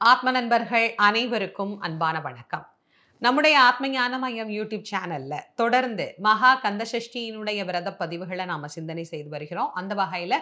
ஆத்ம நண்பர்கள் அனைவருக்கும் அன்பான வணக்கம். நம்முடைய ஆத்ம ஞான மையம் யூடியூப் சேனல்ல தொடர்ந்து மகா கந்தசஷ்டியினுடைய விரத பதிவுகளை நாம சிந்தனை செய்து வருகிறோம். அந்த வகையில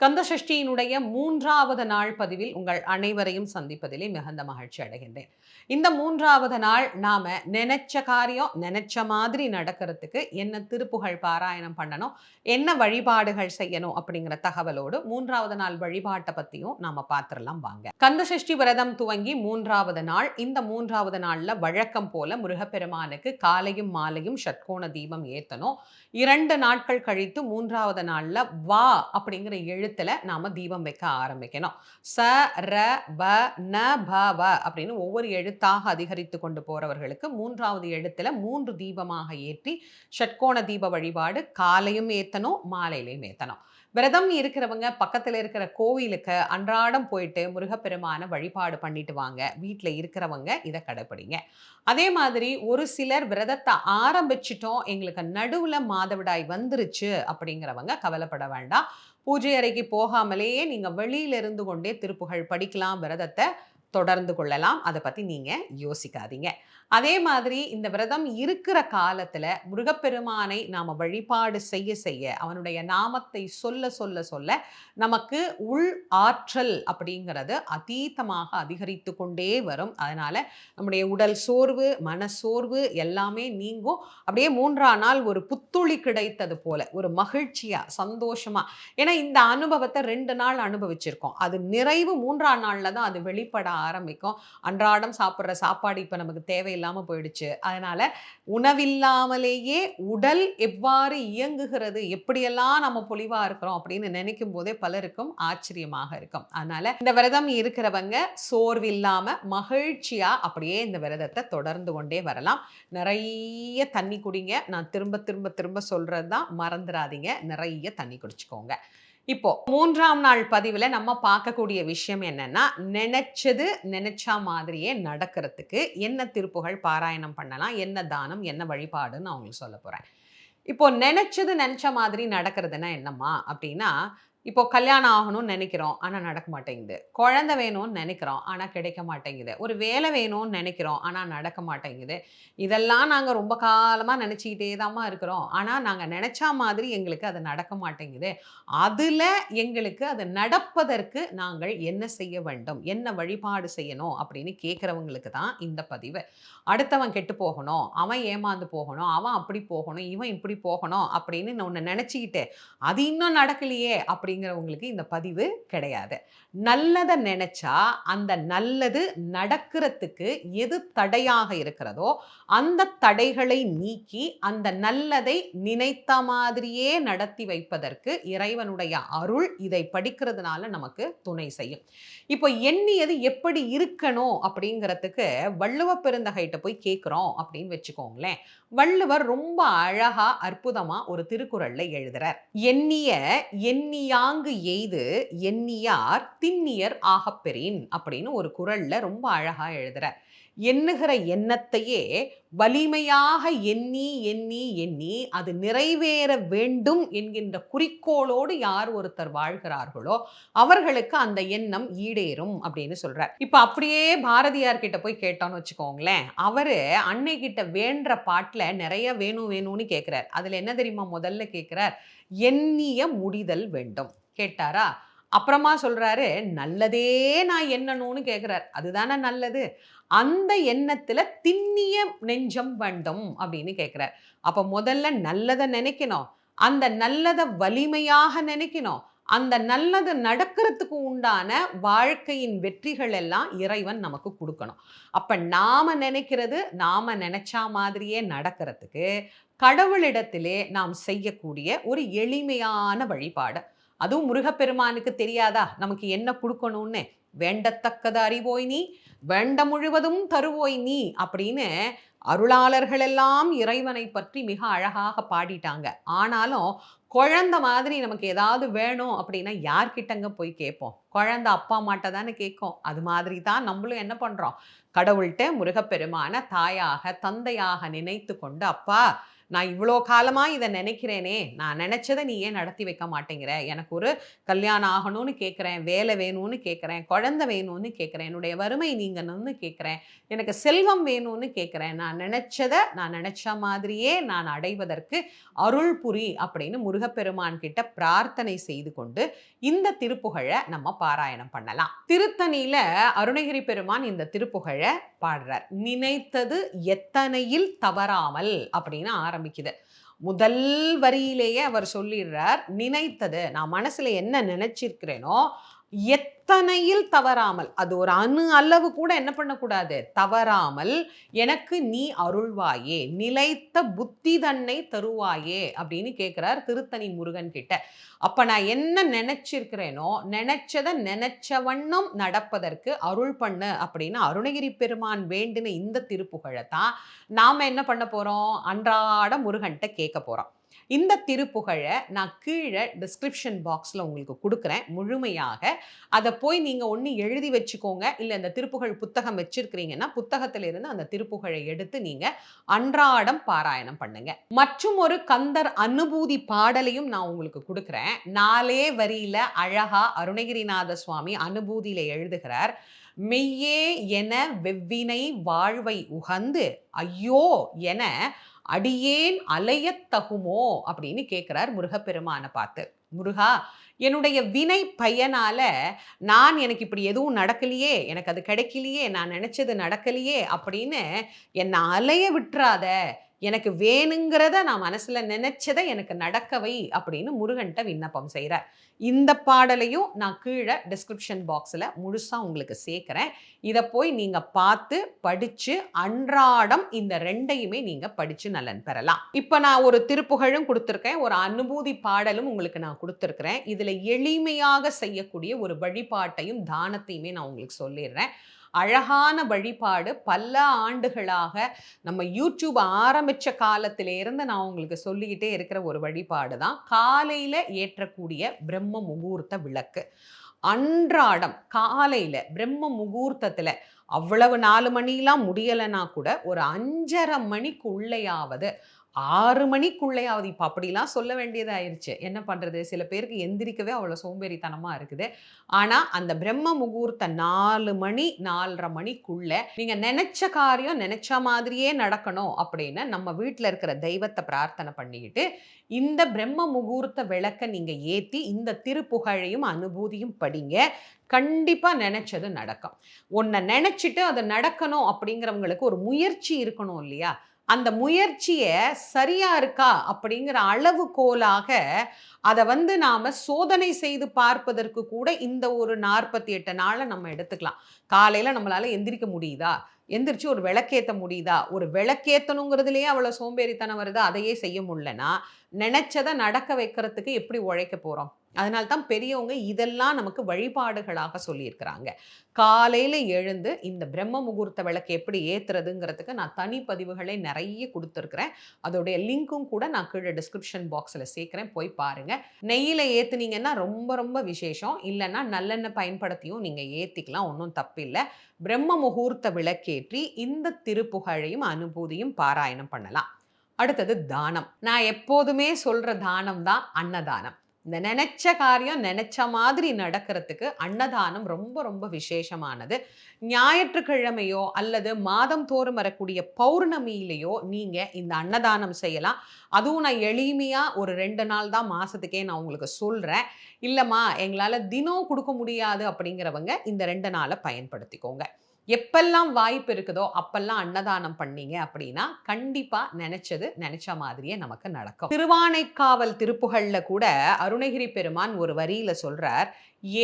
கந்தசஷ்டியினுடைய மூன்றாவது நாள் பதிவில் உங்கள் அனைவரையும் சந்திப்பதிலே மிகுந்த மகிழ்ச்சி அடைகின்றேன். இந்த மூன்றாவது நாள் நாம் நினைச்ச காரியம் நினைச்ச மாதிரி நடக்கிறதுக்கு என்ன திருப்புகழ் பாராயணம் பண்ணணும் என்ன வழிபாடுகள் செய்யணும் அப்படிங்கிற தகவலோடு மூன்றாவது நாள் வழிபாட்டை பத்தியும் நாம பார்த்துடலாம் வாங்க. கந்தசஷ்டி விரதம் துவங்கி மூன்றாவது நாள் இந்த மூன்றாவது நாள்ல வழக்கம் போல முருகப்பெருமானுக்கு காலையும் மாலையும் ஷட்கோண தீபம் ஏற்றணும் இரண்டு நாட்கள் கழித்து மூன்றாவது நாள்ல வா அப்படிங்கிற எழுத்துல நாம தீபம் வைக்க ஆரம்பிக்கணும். ச ர வ ந ப வ அப்படின்னு ஒவ்வொரு எழுத்தாக அதிகரித்து கொண்டு போறவர்களுக்கு மூன்றாவது எழுத்துல மூன்று தீபமாக ஏற்றி ஷட்கோண தீப வழிபாடு காலையும் ஏத்தணும் மாலையிலையும் ஏத்தணும். விரதம் இருக்கிறவங்க பக்கத்துல இருக்கிற கோவிலுக்கு அன்றாடம் போயிட்டு முருகப்பெருமான வழிபாடு பண்ணிட்டு வாங்க. வீட்டில் இருக்கிறவங்க இதை கடைப்பிடிங்க. அதே மாதிரி ஒரு சிலர் விரதத்தை ஆரம்பிச்சிட்டோம் எங்களுக்கு நடுவுல மாதவிடாய் வந்துருச்சு அப்படிங்கிறவங்க கவலைப்பட வேண்டாம். பூஜை அறைக்கு போகாமலேயே நீங்க வெளியில இருந்து கொண்டே திருப்புகழ் படிக்கலாம் விரதத்தை தொடர்ந்து கொள்ளலாம். அதை பற்றி நீங்கள் யோசிக்காதீங்க. அதே மாதிரி இந்த விரதம் இருக்கிற காலத்தில் முருகப்பெருமானை நாம் வழிபாடு செய்ய செய்ய அவனுடைய நாமத்தை சொல்ல சொல்ல சொல்ல நமக்கு உள் ஆற்றல் அப்படிங்கிறது அதீதமாக அதிகரித்து கொண்டே வரும். அதனால் நம்முடைய உடல் சோர்வு மனசோர்வு எல்லாமே நீங்கும். அப்படியே மூன்றாம் நாள் ஒரு புத்துளி கிடைத்தது போல ஒரு மகிழ்ச்சியாக சந்தோஷமாக ஏன்னா இந்த அனுபவத்தை ரெண்டு நாள் அனுபவிச்சிருக்கோம். அது நிறைவு மூன்றாம் நாளில் தான் அது வெளிப்படாது ஆரம்பிக்கும். அன்றாடம் சாப்பிட்ற சாப்பாடு இப்போ நமக்கு தேவையில்லாமல் போயிடுச்சு. அதனால உணவில்லாமலேயே உடல் எவ்வாறு இயங்குகிறது எப்படியெல்லாம் நம்ம பொலிவாக இருக்கிறோம் அப்படின்னு நினைக்கும் போதே பலருக்கும் ஆச்சரியமாக இருக்கும். அதனால இந்த விரதம் இருக்கிறவங்க சோர்வில்லாமல் மகிழ்ச்சியா அப்படியே இந்த விரதத்தை தொடர்ந்து கொண்டே வரலாம். நிறைய தண்ணி குடிங்க. நான் திரும்ப திரும்ப திரும்ப சொல்கிறது தான் மறந்துடாதீங்க. நிறைய தண்ணி குடிச்சுக்கோங்க. இப்போ மூன்றாம் நாள் பதிவில் நம்ம பார்க்கக்கூடிய விஷயம் என்னன்னா நினைச்சது நினைச்சா மாதிரியே நடக்கிறதுக்கு என்ன திருப்புகள் பாராயணம் பண்ணலாம் என்ன தானம் என்ன வழிபாடுன்னு நான் உங்களுக்கு சொல்ல போறேன். இப்போ நினைச்சது நினைச்ச மாதிரி நடக்கிறதுனா என்னம்மா அப்படின்னா இப்போ கல்யாணம் ஆகணும்னு நினைக்கிறோம் ஆனால் நடக்க மாட்டேங்குது. குழந்தை வேணும்னு நினைக்கிறோம் ஆனால் கிடைக்க மாட்டேங்குது. ஒரு வேலை வேணும்னு நினைக்கிறோம் ஆனால் நடக்க மாட்டேங்குது. இதெல்லாம் நாங்கள் ரொம்ப காலமாக நினச்சிக்கிட்டே தாம்மா இருக்கிறோம். ஆனால் நாங்கள் நினச்சா மாதிரி எங்களுக்கு அது நடக்க மாட்டேங்குது. அதில் எங்களுக்கு அது நடப்பதற்கு நாங்கள் என்ன செய்ய வேண்டும்? என்ன வழிபாடு செய்யணும்? அப்படின்னு கேட்குறவங்களுக்கு தான் இந்த பதிவு. அடுத்தவன் கெட்டு போகணும் அவன் ஏமாந்து போகணும் அவன் அப்படி போகணும் இவன் இப்படி போகணும் அப்படின்னு ஒன்று நினச்சிக்கிட்டு அது இன்னும் நடக்கலையே அப்படி அப்படிங்கிறவங்களுக்கு இந்த பதிவு கிடையாது. நல்லதை நினைச்சா அந்த நல்லது நடக்கிறதுக்கு எது தடையாக இருக்கிறதோ அந்த தடைகளை நீக்கி அந்த நல்லதை நினைத்த மாதிரியே நடத்தி வைப்பதற்கு இறைவனுடைய அருள் இதை படிக்கிறதுனால நமக்கு துணை செய்யும். இப்போ எண்ணியது எப்படி இருக்கணும் அப்படிங்கிறதுக்கு வள்ளுவ பெருந்தகைட்ட போய் கேட்குறோம் அப்படின்னு வச்சுக்கோங்களேன். வள்ளுவர் ரொம்ப அழகா அற்புதமா ஒரு திருக்குறள்ல எழுதுறார். எண்ணிய எண்ணியாங்கு எய்து எண்ணியார் திண்ணியர் ஆகப்பெறின் அப்படின்னு ஒரு குரல்ல ரொம்ப அழகா எழுதுறார். எண்ணுகிற எண்ணத்தையே வலிமையாக எண்ணி எண்ணி எண்ணி அது நிறைவேற வேண்டும் என்கின்ற குறிக்கோளோடு யார் ஒருத்தர் வாழ்கிறார்களோ அவர்களுக்கு அந்த எண்ணம் ஈடேறும் அப்படின்னு சொல்றார். இப்போ அப்படியே பாரதியார் கிட்ட போய் கேட்டோம்னு வச்சுக்கோங்களேன். அவரு அன்னை கிட்ட வேண்ட பாட்டில் நிறைய வேணும் வேணும்னு கேட்கிறார் அதுல என்ன தெரியுமா? முதல்ல கேட்கிறார் எண்ணிய முடிதல் வேண்டும். கேட்டாரா? அப்புறமா சொல்கிறாரு நல்லதே நான் எண்ணணும்னு கேட்குறாரு அதுதானே நல்லது. அந்த எண்ணத்தில் திண்ணிய நெஞ்சம் வேண்டும் அப்படின்னு கேட்குறாரு அப்போ முதல்ல நல்லதை நினைக்கணும். அந்த நல்லதை வலிமையாக நினைக்கணும். அந்த நல்லது நடக்கிறதுக்கு உண்டான வாழ்க்கையின் வெற்றிகள் எல்லாம் இறைவன் நமக்கு கொடுக்கணும். அப்போ நாம் நினைக்கிறது நாம் நினச்சா மாதிரியே நடக்கிறதுக்கு கடவுளிடத்திலே நாம் செய்யக்கூடிய ஒரு எளிமையான வழிபாடு. அதுவும் முருகப்பெருமானுக்கு தெரியாதா? நமக்கு என்ன கொடுக்கணும்னு? வேண்டத்தக்கது அறிவோய் நீ வேண்ட முழுவதும் தருவோய் நீ அப்படின்னு அருளாளர்கள் எல்லாம் இறைவனை பற்றி மிக அழகாக பாடிட்டாங்க. ஆனாலும் குழந்த மாதிரி நமக்கு ஏதாவது வேணும் அப்படின்னா யார்கிட்டங்க போய் கேட்போம்? குழந்த அப்பா அம்மாட்ட தானே கேட்கும். அது மாதிரி தான் நம்மளும் என்ன பண்ணுறோம் கடவுள்கிட்ட முருகப்பெருமான தாயாக தந்தையாக நினைத்து கொண்டு அப்பா நான் இவ்வளோ காலமாக இதை நினைக்கிறேனே நான் நினச்சதை நீ ஏன் நடத்தி வைக்க மாட்டேங்கிற? எனக்கு ஒரு கல்யாணம் ஆகணும்னு கேட்குறேன் வேலை வேணும்னு கேட்குறேன் குழந்தை வேணும்னு கேட்குறேன் என்னுடைய வறுமை நீங்கணும்னு கேட்குறேன் எனக்கு செல்வம் வேணும்னு கேட்குறேன் நான் நினச்சதை நான் நினச்ச மாதிரியே நான் அடைவதற்கு அருள் புரி அப்படின்னு முருகப்பெருமான் கிட்ட பிரார்த்தனை செய்து கொண்டு இந்த திருப்புகழை நம்ம பாராயணம் பண்ணலாம். திருத்தணியில அருணகிரி பெருமான் இந்த திருப்புகழை பாடுறார். நினைத்தது எத்தனையில் தவறாமல் அப்படின்னு ஆரம்பிக்குது. முதல் வரியிலேயே அவர் சொல்லிடுறார் நினைத்தது. நான் மனசுல என்ன நினைச்சிருக்கிறேனோ அத்தனையில் தவறாமல் அது ஒரு அணு அளவு கூட என்ன பண்ணக்கூடாது? தவறாமல் எனக்கு நீ அருள்வாயே நிலைத்த புத்தி தன்னை தருவாயே அப்படின்னு கேட்குறார் திருத்தணி முருகன் கிட்ட. அப்போ நான் என்ன நினச்சிருக்கிறேனோ நினச்சதை நினச்ச வண்ணம் நடப்பதற்கு அருள் பண்ணு அப்படின்னு அருணகிரி பெருமான் வேண்டின இந்த திருப்புகழை தான் நாம் என்ன பண்ண போகிறோம் அன்றாட முருகன்கிட்ட கேட்க போகிறோம் இந்த திருப்புகழை நான் கீழே டிஸ்கிரிப்ஷன் பாக்ஸில் உங்களுக்கு கொடுக்குறேன். முழுமையாக அதை போய் நீங்கள் ஒன்று எழுதி வச்சுக்கோங்க. இல்லை இந்த திருப்புகழ் புத்தகம் வச்சிருக்கிறீங்கன்னா புத்தகத்திலிருந்து அந்த திருப்புகழை எடுத்து நீங்கள் அன்றாடம் பாராயணம் பண்ணுங்க. மற்றும் ஒரு கந்தர் அனுபூதி பாடலையும் நான் உங்களுக்கு கொடுக்குறேன். நாலே வரியில அழகா அருணகிரிநாத சுவாமி அனுபூதியில எழுதுகிறார் மெய்யே என வெவ்வினை வாழ்வை உகந்து ஐயோ என அடியேன் அலையத்தகுமோ அப்படின்னு கேட்குறார் முருகப்பெருமானை பார்த்து. முருகா என்னுடைய வினை பையனால் நான் எனக்கு இப்படி எதுவும் நடக்கலையே எனக்கு அது கிடைக்கலையே நான் நினச்சது நடக்கலையே அப்படின்னு என்னை அலைய விட்டுறாத எனக்கு வேணுங்கிறத நான் மனசில் நினச்சதை எனக்கு நடக்கவை அப்படின்னு முருகன்ட்ட விண்ணப்பம் செய்கிறார் இந்த பாடலையும் நான் கீழே டிஸ்கிரிப்ஷன் பாக்ஸில் முழுசாக உங்களுக்கு சேர்க்குறேன். இதை போய் நீங்கள் பார்த்து படித்து அன்றாடம் இந்த ரெண்டையுமே நீங்கள் படித்து நலன் பெறலாம். இப்போ நான் ஒரு திருப்புகழும் கொடுத்துருக்கேன் ஒரு அனுபூதி பாடலும் உங்களுக்கு நான் கொடுத்துருக்குறேன். இதில் எளிமையாக செய்யக்கூடிய ஒரு வழிபாட்டையும் தானத்தையுமே நான் உங்களுக்கு சொல்லிடுறேன். அழகான வழிபாடு பல ஆண்டுகளாக நம்ம யூடியூப் ஆரம்பித்த காலத்திலேருந்து நான் உங்களுக்கு சொல்லிக்கிட்டே இருக்கிற ஒரு வழிபாடு தான். காலையில் ஏற்றக்கூடிய பிரம்ம முகூர்த்த விளக்கு. அன்றாடம் காலையில் பிரம்ம முகூர்த்தத்தில் அவ்வளவு நாலு மணிலாம் முடியலைன்னா கூட ஒரு அஞ்சரை மணிக்குள்ளேயாவது ஆறு மணிக்குள்ளேயாவது இப்போ அப்படிலாம் சொல்ல வேண்டியதாயிருச்சு. என்ன பண்ணுறது சில பேருக்கு எந்திரிக்கவே அவ்வளோ சோம்பேறித்தனமாக இருக்குது. ஆனால் அந்த பிரம்ம முகூர்த்த நாலு மணி நாலரை மணிக்குள்ளே நீங்கள் நினச்ச காரியம் நினச்ச மாதிரியே நடக்கணும் அப்படின்னு நம்ம வீட்டில் இருக்கிற தெய்வத்தை பிரார்த்தனை பண்ணிக்கிட்டு இந்த பிரம்ம முகூர்த்த விளக்க நீங்கள் ஏற்றி இந்த திருப்புகழையும் அனுபூதியும் படிங்க. கண்டிப்பாக நினச்சது நடக்கும். ஒன்றை நினச்சிட்டு அது நடக்கணும் அப்படிங்கிறவங்களுக்கு ஒரு முயற்சி இருக்கணும் இல்லையா? அந்த முயற்சியை சரியா இருக்கா அப்படிங்கிற அளவுகோலாக அதை வந்து நாம் சோதனை செய்து பார்ப்பதற்கு கூட இந்த ஒரு நாற்பத்தி எட்டு நாளை நம்ம எடுத்துக்கலாம். காலையில் நம்மளால் எந்திரிக்க முடியுதா? எந்திரிச்சு ஒரு விளக்கேற்ற முடியுதா? ஒரு விளக்கேற்றணுங்கிறதுலேயே அவ்வளோ சோம்பேறித்தனம் வருது? அதையே செய்ய முடியலன்னா நினச்சதை நடக்க வைக்கிறதுக்கு எப்படி உழைக்க போகிறோம் அதனால தான் பெரியவங்க இதெல்லாம் நமக்கு வழிபாடுகளாக சொல்லியிருக்கிறாங்க. காலையில் எழுந்து இந்த பிரம்ம முகூர்த்த விளக்கு எப்படி ஏற்றுறதுங்கிறதுக்கு நான் தனி பதிவுகளை நிறைய கொடுத்துருக்குறேன். அதோடைய லிங்க்கும் கூட நான் கீழே டிஸ்கிரிப்ஷன் பாக்ஸில் சேர்க்குறேன். போய் பாருங்கள் நெய்யில் ஏற்றுனீங்கன்னா ரொம்ப ரொம்ப விசேஷம். இல்லைன்னா நல்லெண்ணெய் பயன்படுத்தியும் நீங்கள் ஏற்றிக்கலாம் ஒன்றும் தப்பில்லை. பிரம்ம முகூர்த்த விளக்கேற்றி இந்த திருப்புகழையும் அனுபூதியும் பாராயணம் பண்ணலாம். அடுத்தது தானம். நான் எப்போதுமே சொல்கிற தானம் தான் அன்னதானம். இந்த நினைச்ச காரியம் நினைச்ச மாதிரி நடக்கிறதுக்கு அன்னதானம் ரொம்ப ரொம்ப விசேஷமானது. ஞாயிற்றுக்கிழமையோ அல்லது மாதம் தோறும் வரக்கூடிய பௌர்ணமியிலையோ நீங்க இந்த அன்னதானம் செய்யலாம். அதுவும் நான் எளிமையா ஒரு ரெண்டு நாள் தான் மாசத்துக்கே நான் உங்களுக்கு சொல்றேன். இல்லம்மா எங்களால் தினம் கொடுக்க முடியாது அப்படிங்கிறவங்க இந்த ரெண்டு நாளை பயன்படுத்திக்கோங்க. எப்பெல்லாம் வாய்ப்பு இருக்குதோ அப்பெல்லாம் அன்னதானம் பண்ணீங்க அப்படின்னா கண்டிப்பா நினைச்சது நினைச்ச மாதிரியே நமக்கு நடக்கும். திருவானைக்காவல் திருப்புகள்ல கூட அருணகிரி பெருமான் ஒரு வரியில சொல்றார்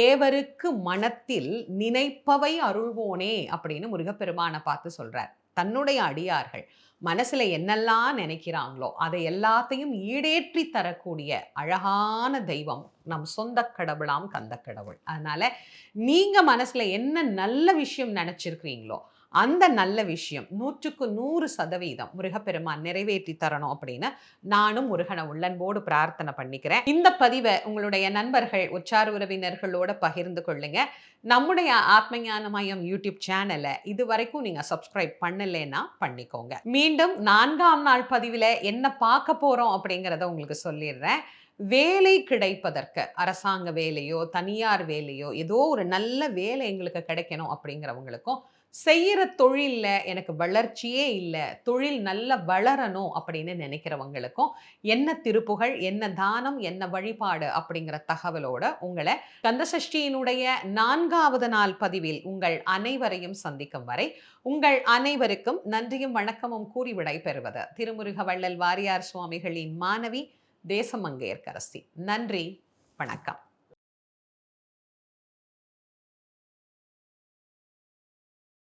ஏவருக்கு மனத்தில் நினைப்பவை அருள்வோனே அப்படின்னு முருகப்பெருமானை பார்த்து சொல்றார். தன்னுடைய அடியார்கள் மனசுல என்னெல்லாம் நினைக்கிறாங்களோ அதை எல்லாத்தையும் ஈடேற்றி தரக்கூடிய அழகான தெய்வம் நம் சொந்த கடவுளாம் கந்த கடவுள் அதனால நீங்க மனசுல என்ன நல்ல விஷயம் நினச்சிருக்கிறீங்களோ அந்த நல்ல விஷயம் நூற்றுக்கு நூறு சதவீதம் முருகப்பெருமான் நிறைவேற்றி தரணும் அப்படின்னு நானும் முருகனை உள்ளன்போடு பிரார்த்தனை பண்ணிக்கிறேன். இந்த பதிவை உங்களுடைய நண்பர்கள் உற்சார உறவினர்களோட பகிர்ந்து கொள்ளுங்க. நம்முடைய ஆத்மஞான மையம் யூடியூப் சேனலை இது வரைக்கும் நீங்க சப்ஸ்கிரைப் பண்ணலைன்னா பண்ணிக்கோங்க. மீண்டும் நான்காம் நாள் பதிவில் என்ன பார்க்க போறோம் அப்படிங்கிறத உங்களுக்கு சொல்லிடுறேன். வேலை கிடைப்பதற்கு அரசாங்க வேலையோ தனியார் வேலையோ ஏதோ ஒரு நல்ல வேலை எங்களுக்கு கிடைக்கணும் அப்படிங்கிறவங்களுக்கும் செய்கிற தொழிலில் எனக்கு வளர்ச்சியே இல்லை தொழில் நல்லா வளரணும் அப்படின்னு நினைக்கிறவங்களுக்கும் என்ன திருப்புகள் என்ன தானம் என்ன வழிபாடு அப்படிங்கிற தகவலோட உங்களை கந்தசஷ்டியினுடைய நான்காவது நாள் பதிவில் உங்கள் அனைவரையும் சந்திக்கும் வரை உங்கள் அனைவருக்கும் நன்றியும் வணக்கமும் கூறி விடை பெறுவது திருமுருக வள்ளல் வாரியார் சுவாமிகளின் மாணவி தேசமங்கையர்கரசி நன்றி வணக்கம்.